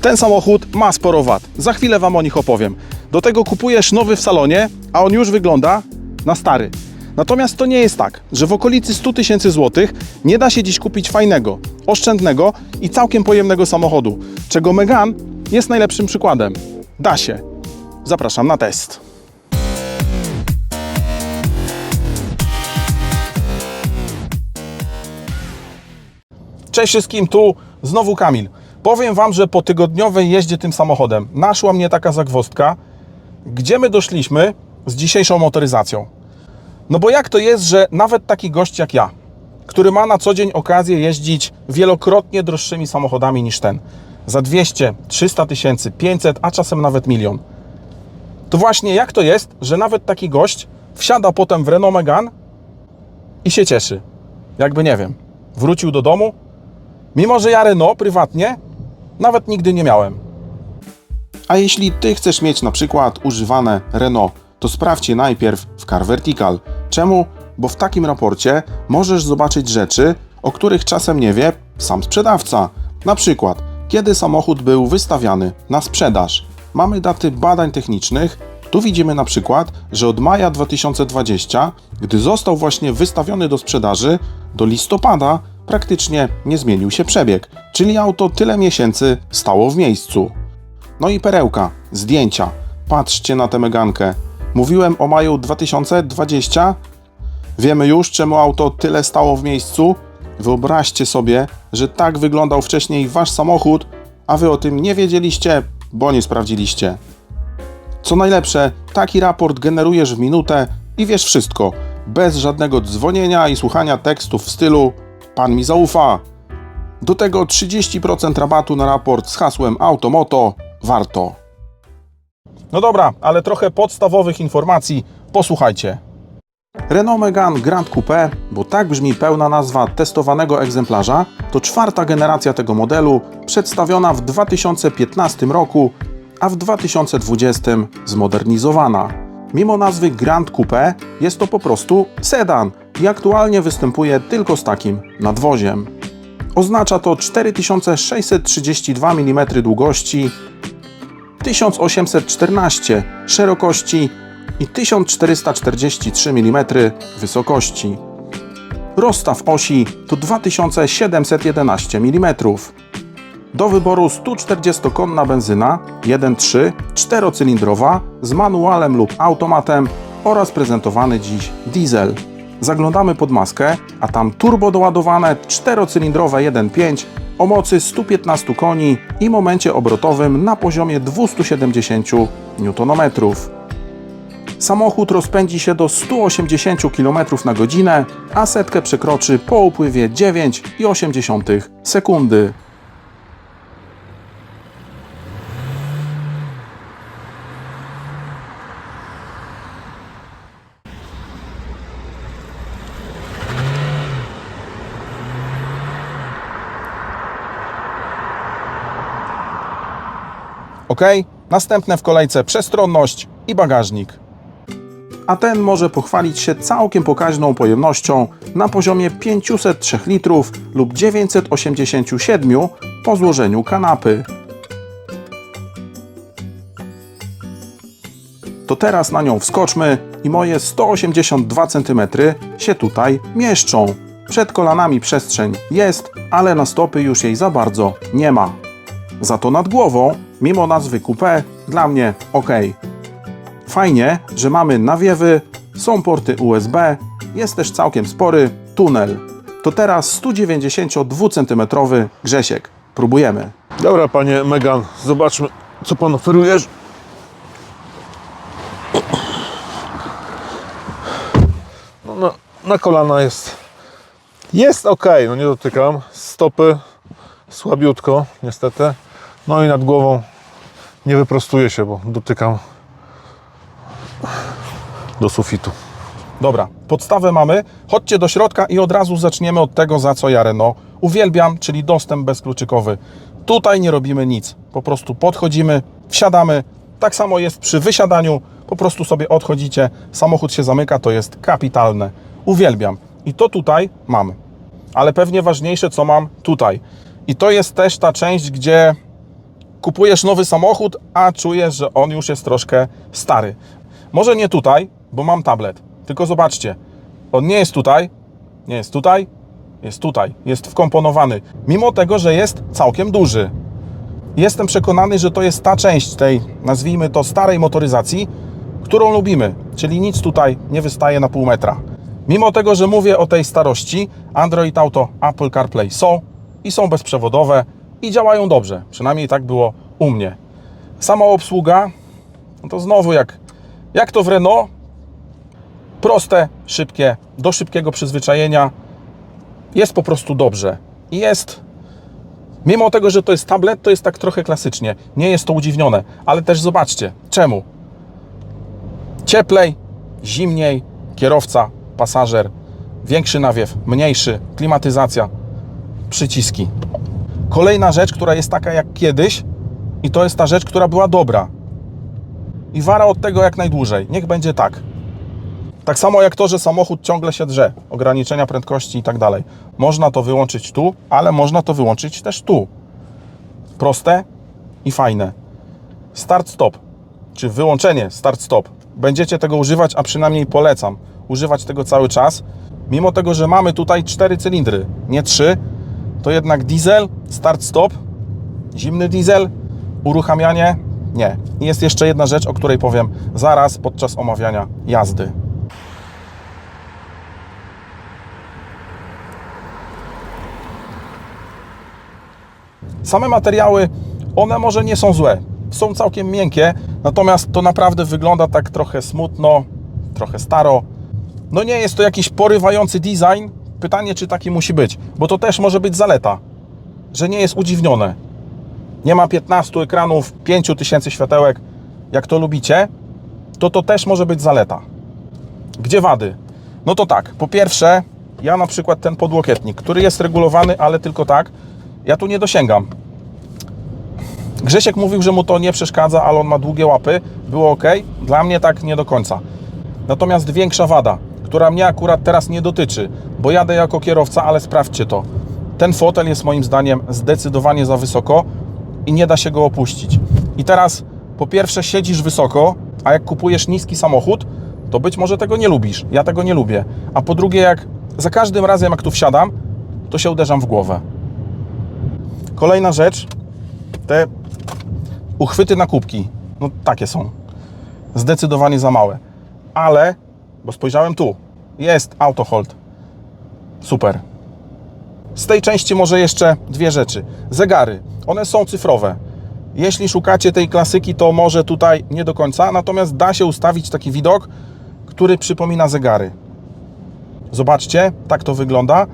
Ten samochód ma sporo wad. Za chwilę Wam o nich opowiem. Do tego kupujesz nowy w salonie, a on już wygląda na stary. Natomiast to nie jest tak, że w okolicy 100 tysięcy złotych nie da się dziś kupić fajnego, oszczędnego i całkiem pojemnego samochodu, czego Megane jest najlepszym przykładem. Da się. Zapraszam na test. Cześć wszystkim, tu znowu Kamil. Powiem Wam, że po tygodniowej jeździe tym samochodem naszła mnie taka zagwozdka, gdzie my doszliśmy z dzisiejszą motoryzacją. No bo jak to jest, że nawet taki gość jak ja, który ma na co dzień okazję jeździć wielokrotnie droższymi samochodami niż ten, za 200, 300 tysięcy, 500, a czasem nawet milion, to właśnie jak to jest, że nawet taki gość wsiada potem w Renault Megane i się cieszy. Jakby nie wiem, wrócił do domu, mimo że ja Renault prywatnie nawet nigdy nie miałem. A jeśli Ty chcesz mieć na przykład używane Renault, to sprawdź je najpierw w Car Vertical. Czemu? Bo w takim raporcie możesz zobaczyć rzeczy, o których czasem nie wie sam sprzedawca. Na przykład, kiedy samochód był wystawiany na sprzedaż. Mamy daty badań technicznych. Tu widzimy na przykład, że od maja 2020, gdy został właśnie wystawiony do sprzedaży, do listopada praktycznie nie zmienił się przebieg, czyli auto tyle miesięcy stało w miejscu. No i perełka, zdjęcia. Patrzcie na tę megankę. Mówiłem o maju 2020. Wiemy już, czemu auto tyle stało w miejscu. Wyobraźcie sobie, że tak wyglądał wcześniej wasz samochód, a wy o tym nie wiedzieliście, bo nie sprawdziliście. Co najlepsze, taki raport generujesz w minutę i wiesz wszystko, bez żadnego dzwonienia i słuchania tekstów w stylu Pan mi zaufa. Do tego 30% rabatu na raport z hasłem Automoto warto. No dobra, ale trochę podstawowych informacji. Posłuchajcie. Renault Megane Grand Coupe, bo tak brzmi pełna nazwa testowanego egzemplarza, to czwarta generacja tego modelu, przedstawiona w 2015 roku, a w 2020 zmodernizowana. Mimo nazwy Grand Coupe jest to po prostu sedan i aktualnie występuje tylko z takim nadwoziem. Oznacza to 4632 mm długości, 1814 szerokości i 1443 mm wysokości. Rozstaw osi to 2711 mm. Do wyboru 140-konna benzyna 1.3 czterocylindrowa z manualem lub automatem oraz prezentowany dziś diesel. Zaglądamy pod maskę, a tam turbo doładowane czterocylindrowe 1.5 o mocy 115 koni i momencie obrotowym na poziomie 270 Nm. Samochód rozpędzi się do 180 km na godzinę, a setkę przekroczy po upływie 9,8 sekundy. Ok, następne w kolejce przestronność i bagażnik. A ten może pochwalić się całkiem pokaźną pojemnością na poziomie 503 litrów lub 987 po złożeniu kanapy. To teraz na nią wskoczmy i moje 182 cm się tutaj mieszczą. Przed kolanami przestrzeń jest, ale na stopy już jej za bardzo nie ma. Za to nad głową, mimo nazwy coupé, dla mnie ok. Fajnie, że mamy nawiewy, są porty USB, jest też całkiem spory tunel. To teraz 192 cm Grzesiek. Próbujemy. Dobra, panie Megan, zobaczmy, co pan oferujesz. No, na, na kolana jest. Jest ok, no nie dotykam. Stopy słabiutko, niestety. No i nad głową nie wyprostuję się, bo dotykam do sufitu. Dobra, podstawę mamy. Chodźcie do środka i od razu zaczniemy od tego, za co ja Renault uwielbiam, czyli dostęp bezkluczykowy. Tutaj nie robimy nic. Po prostu podchodzimy, wsiadamy. Tak samo jest przy wysiadaniu. Po prostu sobie odchodzicie, samochód się zamyka, to jest kapitalne. Uwielbiam. I to tutaj mamy. Ale pewnie ważniejsze, co mam tutaj. I to jest też ta część, gdzie kupujesz nowy samochód, a czujesz, że on już jest troszkę stary. Może nie tutaj, bo mam tablet, tylko zobaczcie, on nie jest tutaj, nie jest tutaj, jest tutaj, jest wkomponowany, mimo tego, że jest całkiem duży. Jestem przekonany, że to jest ta część tej, nazwijmy to, starej motoryzacji, którą lubimy, czyli nic tutaj nie wystaje na pół metra. Mimo tego, że mówię o tej starości, Android Auto, Apple CarPlay są i są bezprzewodowe i działają dobrze. Przynajmniej tak było u mnie. Sama obsługa, no to znowu jak, jak to w Renault, proste, szybkie, do szybkiego przyzwyczajenia, jest po prostu dobrze. I jest Mimo tego, że to jest tablet, to jest tak trochę klasycznie. Nie jest to udziwnione, ale też zobaczcie, czemu? Cieplej, zimniej, kierowca, pasażer, większy nawiew, mniejszy, klimatyzacja, przyciski. Kolejna rzecz, która jest taka jak kiedyś, i to jest ta rzecz, która była dobra. I wara od tego jak najdłużej. Niech będzie tak. Tak samo jak to, że samochód ciągle się drze, ograniczenia prędkości i tak dalej. Można to wyłączyć tu, ale można to wyłączyć też tu. Proste i fajne. Start-stop, czy wyłączenie start-stop. Będziecie tego używać, a przynajmniej polecam używać tego cały czas. Mimo tego, że mamy tutaj cztery cylindry, nie trzy, to jednak diesel, start-stop, zimny diesel, uruchamianie, nie. Jest jeszcze jedna rzecz, o której powiem zaraz podczas omawiania jazdy. Same materiały, one może nie są złe, są całkiem miękkie, natomiast to naprawdę wygląda tak trochę smutno, trochę staro. No nie jest to jakiś porywający design. Pytanie, czy taki musi być, bo to też może być zaleta, że nie jest udziwnione. Nie ma 15 ekranów, 5000 światełek, jak to lubicie, to to też może być zaleta. Gdzie wady? No to tak, po pierwsze, ja na przykład ten podłokietnik, który jest regulowany, ale tylko tak, ja tu nie dosięgam. Grzesiek mówił, że mu to nie przeszkadza, ale on ma długie łapy. Było ok. Dla mnie tak nie do końca. Natomiast większa wada, która mnie akurat teraz nie dotyczy, bo jadę jako kierowca, ale sprawdźcie to. Ten fotel jest moim zdaniem zdecydowanie za wysoko i nie da się go opuścić. I teraz po pierwsze siedzisz wysoko, a jak kupujesz niski samochód, to być może tego nie lubisz. Ja tego nie lubię. A po drugie, jak za każdym razem jak tu wsiadam, to się uderzam w głowę. Kolejna rzecz, te uchwyty na kubki, no takie są. Zdecydowanie za małe. Ale, bo spojrzałem tu, jest auto hold. Super. Z tej części może jeszcze dwie rzeczy. Zegary, one są cyfrowe. Jeśli szukacie tej klasyki, to może tutaj nie do końca, natomiast da się ustawić taki widok, który przypomina zegary. Zobaczcie, tak to wygląda.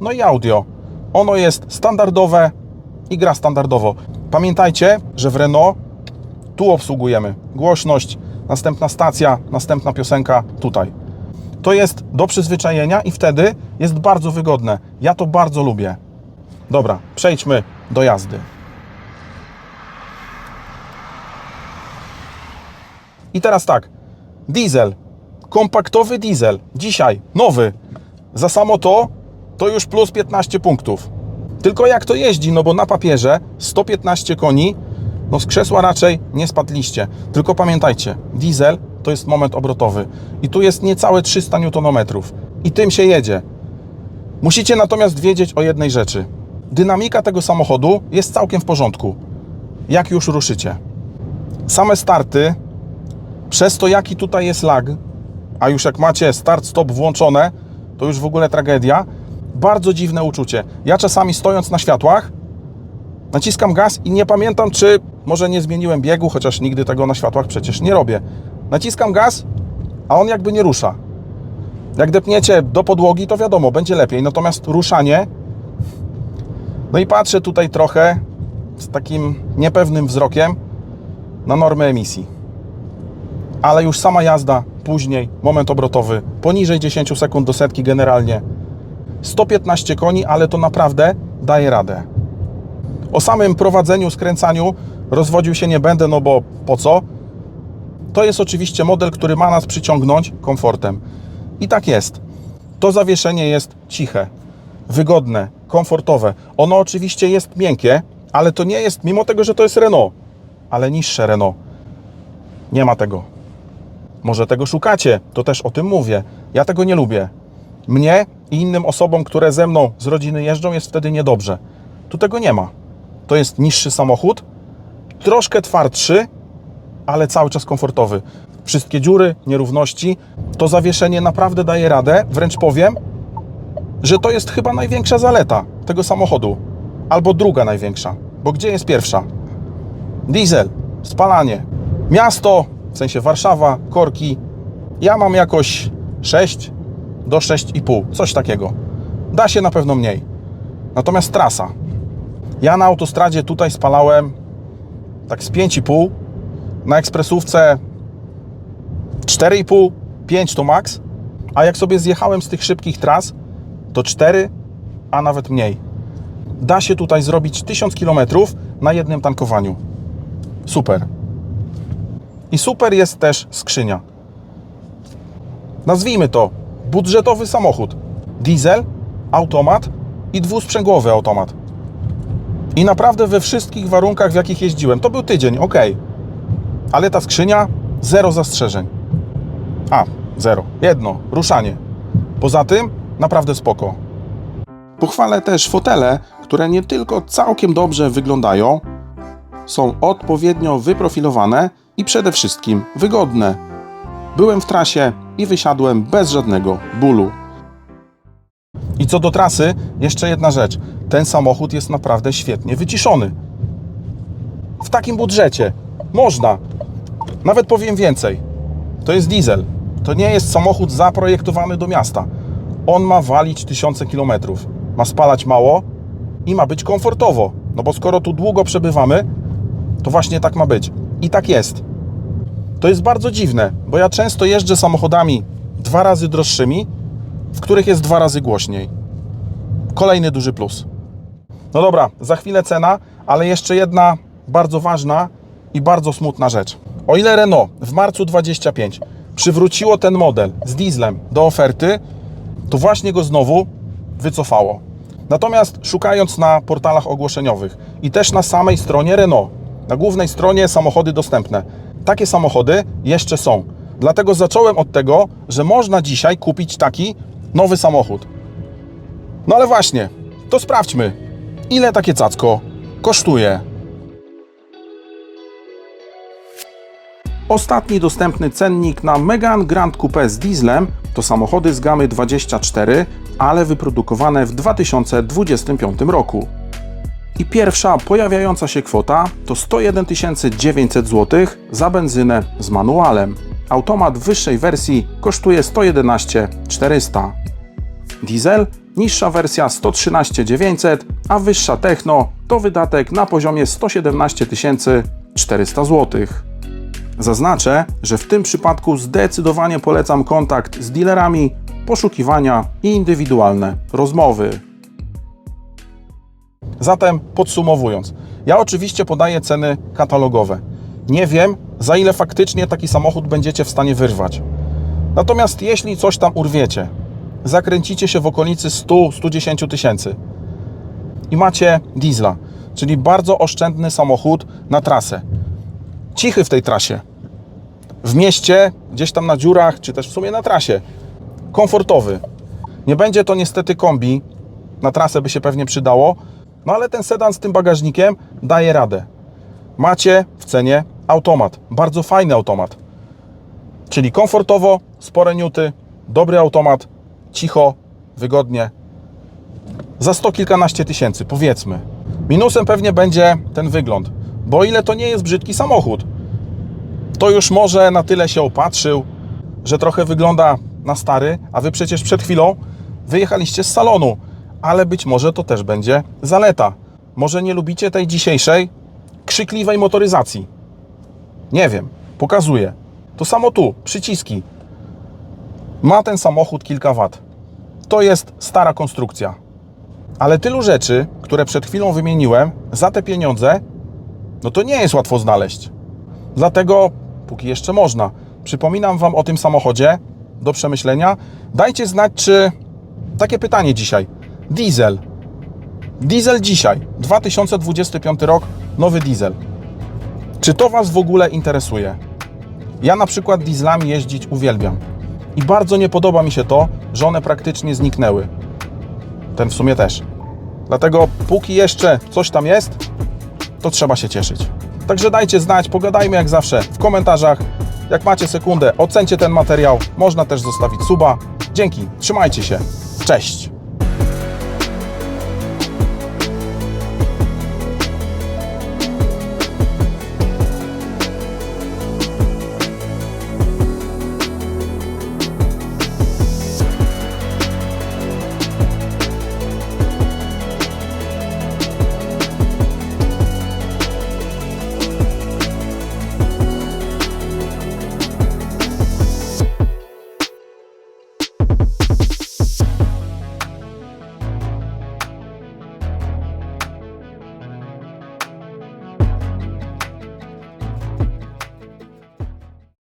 No i audio. Ono jest standardowe i gra standardowo. Pamiętajcie, że w Renault tu obsługujemy głośność, następna stacja, następna piosenka tutaj. To jest do przyzwyczajenia i wtedy jest bardzo wygodne. Ja to bardzo lubię. Dobra, przejdźmy do jazdy. I teraz tak. Diesel. Kompaktowy diesel. Dzisiaj. Nowy. Za samo to, to już plus 15 punktów. Tylko jak to jeździ? No bo na papierze 115 koni, no z krzesła raczej nie spadliście. Tylko pamiętajcie, diesel to jest moment obrotowy. I tu jest niecałe 300 Nm. I tym się jedzie. Musicie natomiast wiedzieć o jednej rzeczy. Dynamika tego samochodu jest całkiem w porządku. Jak już ruszycie. Same starty, przez to jaki tutaj jest lag, a już jak macie start-stop włączone, to już w ogóle tragedia. Bardzo dziwne uczucie. Ja czasami stojąc na światłach, naciskam gaz i nie pamiętam, czy może nie zmieniłem biegu, chociaż nigdy tego na światłach przecież nie robię. Naciskam gaz, a on jakby nie rusza. Jak depniecie do podłogi, to wiadomo, będzie lepiej. Natomiast ruszanie. No i patrzę tutaj trochę z takim niepewnym wzrokiem na normy emisji. Ale już sama jazda, później, moment obrotowy, poniżej 10 sekund do setki generalnie. 115 koni, ale to naprawdę daje radę. O samym prowadzeniu, skręcaniu rozwodził się nie będę, no bo po co? To jest oczywiście model, który ma nas przyciągnąć komfortem. I tak jest. To zawieszenie jest ciche, wygodne, komfortowe. Ono oczywiście jest miękkie, Ale to nie jest, mimo tego, że to jest Renault, ale niższe Renault. Nie ma tego. Może tego szukacie, to też o tym mówię. Ja tego nie lubię. Mnie i innym osobom, które ze mną z rodziny jeżdżą, jest wtedy niedobrze. Tu tego nie ma. To jest niższy samochód, troszkę twardszy, ale cały czas komfortowy. Wszystkie dziury, nierówności, to zawieszenie naprawdę daje radę. Wręcz powiem, że to jest chyba największa zaleta tego samochodu. Albo druga największa. Bo gdzie jest pierwsza? Diesel, spalanie. Miasto, w sensie Warszawa, korki. Ja mam jakoś 6 do 6,5, coś takiego. Da się na pewno mniej. Natomiast trasa. Ja na autostradzie tutaj spalałem tak z 5,5, na ekspresówce 4,5, 5 to max, a jak sobie zjechałem z tych szybkich tras, to 4, a nawet mniej. Da się tutaj zrobić 1000 km na jednym tankowaniu. Super. I super jest też skrzynia. Nazwijmy to budżetowy samochód. Diesel, automat i dwusprzęgłowy automat. I naprawdę we wszystkich warunkach, w jakich jeździłem, to był tydzień, ok. Ale ta skrzynia, zero zastrzeżeń. A, zero. Jedno, ruszanie. Poza tym, naprawdę spoko. Pochwalę też fotele, które nie tylko całkiem dobrze wyglądają, są odpowiednio wyprofilowane i przede wszystkim wygodne. Byłem w trasie i wysiadłem bez żadnego bólu. I co do trasy, jeszcze jedna rzecz. Ten samochód jest naprawdę świetnie wyciszony. W takim budżecie można. Nawet powiem więcej. To jest diesel. To nie jest samochód zaprojektowany do miasta. On ma walić tysiące kilometrów. Ma spalać mało i ma być komfortowo. No bo skoro tu długo przebywamy, to właśnie tak ma być. I tak jest. To jest bardzo dziwne, bo ja często jeżdżę samochodami dwa razy droższymi, w których jest dwa razy głośniej. Kolejny duży plus. No dobra, za chwilę cena, ale jeszcze jedna bardzo ważna i bardzo smutna rzecz. O ile Renault w marcu 25 przywróciło ten model z dieslem do oferty, to właśnie go znowu wycofało. Natomiast szukając na portalach ogłoszeniowych i też na samej stronie Renault, na głównej stronie samochody dostępne, takie samochody jeszcze są. Dlatego zacząłem od tego, że można dzisiaj kupić taki nowy samochód. No ale właśnie, to sprawdźmy, ile takie cacko kosztuje. Ostatni dostępny cennik na Megane Grand Coupe z dieslem to samochody z gamy 24, ale wyprodukowane w 2025 roku. I pierwsza pojawiająca się kwota to 101 900 zł za benzynę z manualem. Automat wyższej wersji kosztuje 111 400. Diesel niższa wersja 113 900, a wyższa Techno to wydatek na poziomie 117 400 zł. Zaznaczę, że w tym przypadku zdecydowanie polecam kontakt z dealerami, poszukiwania i indywidualne rozmowy. Zatem podsumowując, ja oczywiście podaję ceny katalogowe. Nie wiem, za ile faktycznie taki samochód będziecie w stanie wyrwać. Natomiast jeśli coś tam urwiecie, zakręcicie się w okolicy 100-110 tysięcy i macie diesla, czyli bardzo oszczędny samochód na trasę. Cichy w tej trasie. W mieście, gdzieś tam na dziurach, czy też w sumie na trasie. Komfortowy. Nie będzie to niestety kombi. Na trasę by się pewnie przydało, no ale ten sedan z tym bagażnikiem daje radę. Macie w cenie automat. Bardzo fajny automat. Czyli komfortowo, spore niuty, dobry automat, cicho, wygodnie. Za sto kilkanaście tysięcy, powiedzmy. Minusem pewnie będzie ten wygląd, bo ile to nie jest brzydki samochód, to już może na tyle się opatrzył, że trochę wygląda na stary, a wy przecież przed chwilą wyjechaliście z salonu, ale być może to też będzie zaleta. Może nie lubicie tej dzisiejszej krzykliwej motoryzacji. Nie wiem, pokazuję. To samo tu, przyciski. Ma ten samochód kilka wat. To jest stara konstrukcja. Ale tylu rzeczy, które przed chwilą wymieniłem, za te pieniądze, no to nie jest łatwo znaleźć. Dlatego, póki jeszcze można, przypominam Wam o tym samochodzie do przemyślenia. Dajcie znać, czy takie pytanie dzisiaj. Diesel Diesel dzisiaj, 2025 rok, nowy diesel. Czy to Was w ogóle interesuje? Ja na przykład dieslami jeździć uwielbiam. I bardzo nie podoba mi się to, że one praktycznie zniknęły. Ten w sumie też. Dlatego póki jeszcze coś tam jest, to trzeba się cieszyć. Także dajcie znać, pogadajmy jak zawsze w komentarzach. Jak macie sekundę, ocencie ten materiał. Można też zostawić suba. Dzięki, trzymajcie się. Cześć!